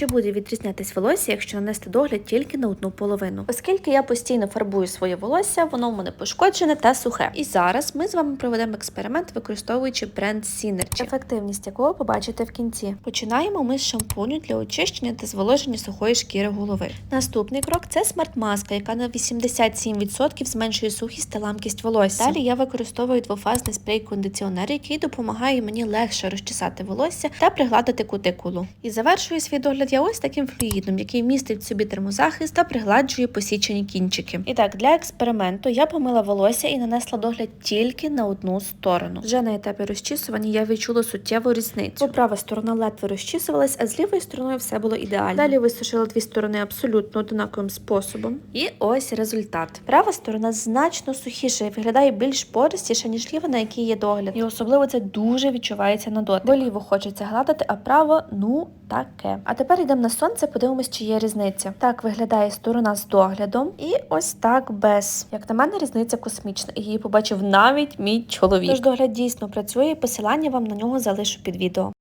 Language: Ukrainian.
Чи буде відрізнятись волосся, якщо нанести догляд тільки на одну половину? Оскільки я постійно фарбую своє волосся, воно у мене пошкоджене та сухе. І зараз ми з вами проведемо експеримент, використовуючи бренд Synergy, ефективність якого побачите в кінці. Починаємо ми з шампуню для очищення та зволоження сухої шкіри голови. Наступний крок це смарт-маска, яка на 87% зменшує сухість та ламкість волосся. Далі я використовую двофазний спрей-кондиціонер, який допомагає мені легше розчесати волосся та пригладити кутикулу. І завершую свій догляд я ось таким флюїдом, який містить в собі термозахист та пригладжує посічені кінчики. І так, для експерименту я помила волосся і нанесла догляд тільки на одну сторону. Вже на етапі розчісування я відчула суттєву різницю. Бо права сторона ледве розчісувалась, а з лівою стороною все було ідеально. Далі висушила дві сторони абсолютно однаковим способом. І ось результат. Права сторона значно сухіша і виглядає більш пористіше, ніж ліва, на якій є догляд. І особливо це дуже відчувається на дотик. Бо ліву хочеться гладити, а право ну таке. А тепер йдемо на сонце, подивимось, чи є різниця. Так виглядає сторона з доглядом, і ось так без. Як на мене, різниця космічна, і її побачив навіть мій чоловік. Тож догляд дійсно працює, посилання вам на нього залишу під відео.